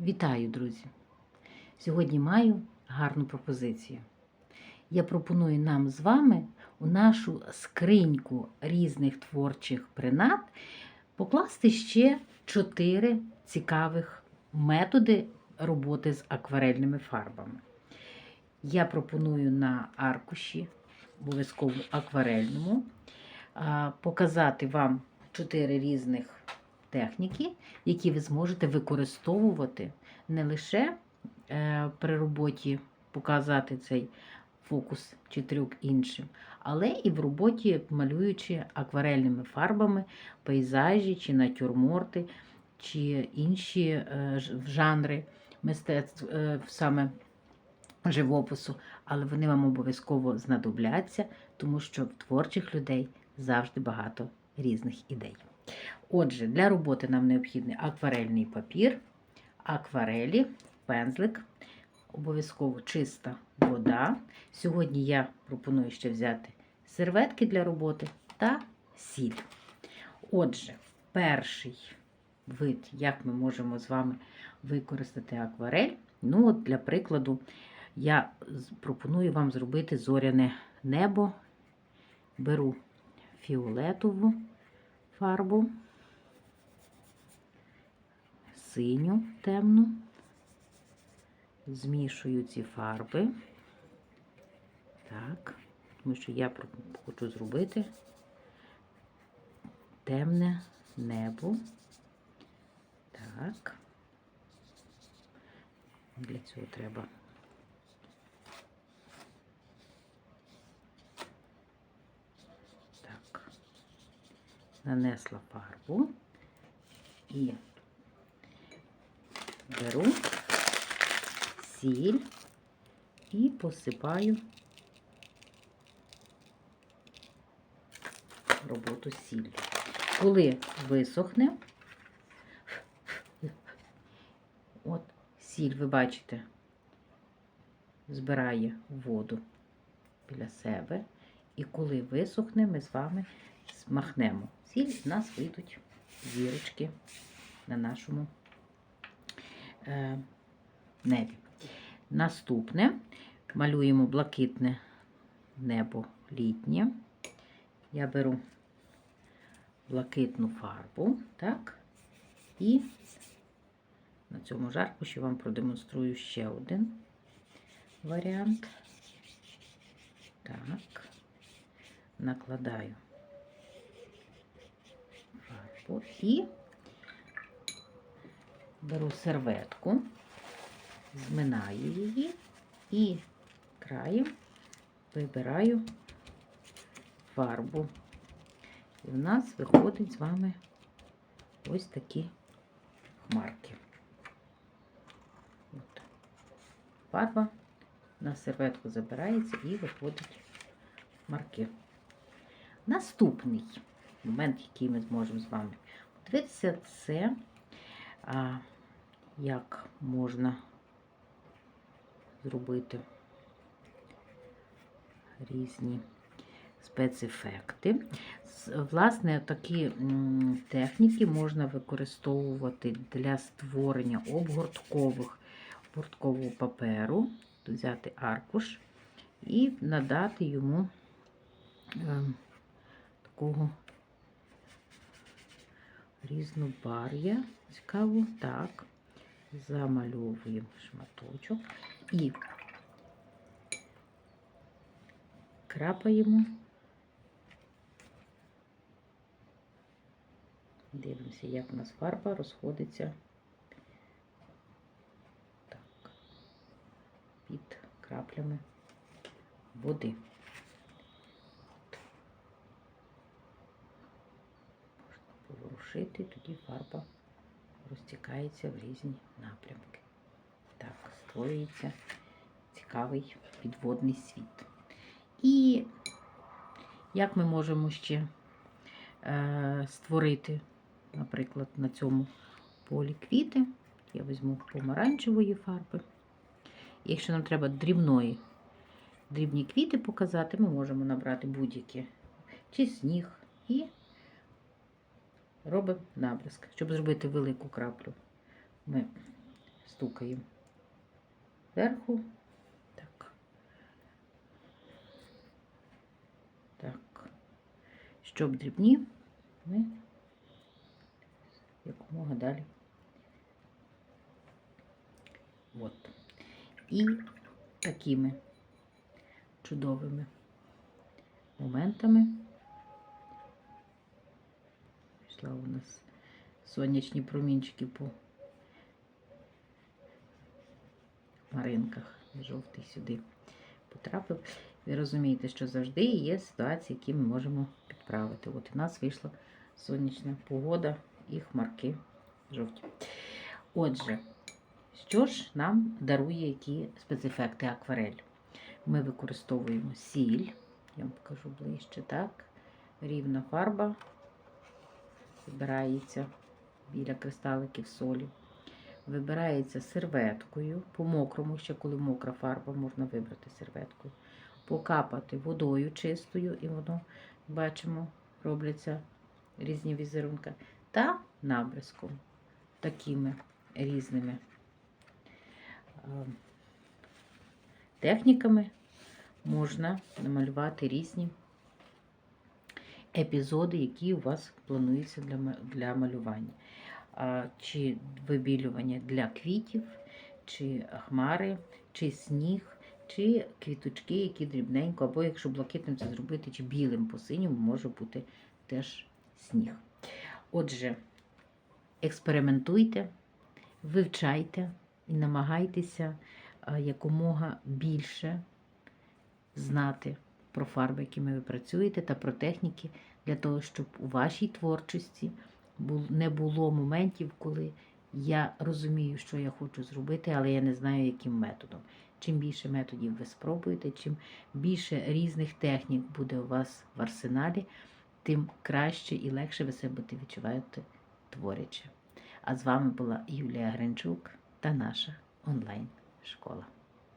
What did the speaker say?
Вітаю, друзі! Сьогодні маю гарну пропозицію. Я пропоную нам з вами у нашу скриньку різних творчих принад покласти ще чотири цікавих методи роботи з акварельними фарбами. Я пропоную на аркуші, обов'язково акварельному, показати вам чотири різних техніки, які ви зможете використовувати не лише е, при роботі показати цей фокус чи трюк іншим, але і в роботі малюючи акварельними фарбами пейзажі чи натюрморти, чи інші е, жанри мистецтв, е, саме живопису, але вони вам обов'язково знадобляться, тому що в творчих людей завжди багато різних ідей. Отже, для роботи нам необхідний акварельний папір, акварелі, пензлик, обов'язково чиста вода. Сьогодні я пропоную ще взяти серветки для роботи та сіль. Отже, перший вид, як ми можемо з вами використати акварель. Ну, от для прикладу, я пропоную вам зробити зоряне небо. Беру фіолетову фарбу, синю темну, змішую ці фарби. Так, тому що я хочу зробити темне небо. Так. Для цього треба так. Нанесла фарбу і беру сіль і посипаю роботу сіллю. Коли висохне, от сіль, ви бачите, збирає воду біля себе. І коли висохне, ми з вами смахнемо сіль, з нас вийдуть зірочки на нашому е, небі. Наступне малюємо блакитне небо літнє. Я беру блакитну фарбу, так, і на цьому жарку ще вам продемонструю ще один варіант. Так, накладаю фарбу беру серветку, зминаю її і краєм вибираю фарбу. І в нас виходить з вами ось такі хмарки. От. Фарба на серветку забирається і виходить хмарки. Наступний момент, який ми зможемо з вами подивитися, це а, як можна зробити різні спецефекти. Власне, такі техніки можна використовувати для створення обгорткових обгорткового паперу, взяти аркуш і надати йому е, такого різнобар'я. Цікаво, так, замальовуємо шматочок і крапаємо. Дивимося, як у нас фарба розходиться так, під краплями води. От. Можна поворушити, тоді фарба розтікається в різні напрямки. Так, створюється цікавий підводний світ. І як ми можемо ще е, створити, наприклад, на цьому полі квіти. Я візьму помаранчевої фарби. Якщо нам треба дрібної, дрібні квіти показати, ми можемо набрати будь-які чи сніг і робимо набрязк. Щоб зробити велику краплю, ми стукаємо зверху. Так. Так. Щоб дрібні, ми якомога далі. От. І такими чудовими моментами. Пішла у нас сонячні промінчики по маринках. Жовтий сюди потрапив. Ви розумієте, що завжди є ситуації, які ми можемо підправити. От у нас вийшла сонячна погода і хмарки жовті. Отже, що ж нам дарує які спецефекти акварель? Ми використовуємо сіль, я вам покажу ближче, так. Рівна фарба вибирається біля кристаликів солі. Вибирається серветкою, по-мокрому, ще коли мокра фарба, можна вибрати серветкою. Покапати водою чистою, і воно, бачимо, робляться різні візерунки. Та набризком такими різними техніками можна намалювати різні епізоди, які у вас плануються для, для малювання. Чи вибілювання для квітів, чи хмари, чи сніг, чи квіточки, які дрібненько, або якщо блакитним це зробити, чи білим по синьому може бути теж сніг. Отже, експериментуйте, вивчайте і намагайтеся якомога більше знати про фарби, якими ви працюєте, та про техніки для того, щоб у вашій творчості не було моментів, коли я розумію, що я хочу зробити, але я не знаю, яким методом. Чим більше методів ви спробуєте, чим більше різних технік буде у вас в арсеналі, тим краще і легше ви себе відчувати творячи. А з вами була Юлія Гринчук та наша онлайн-школа.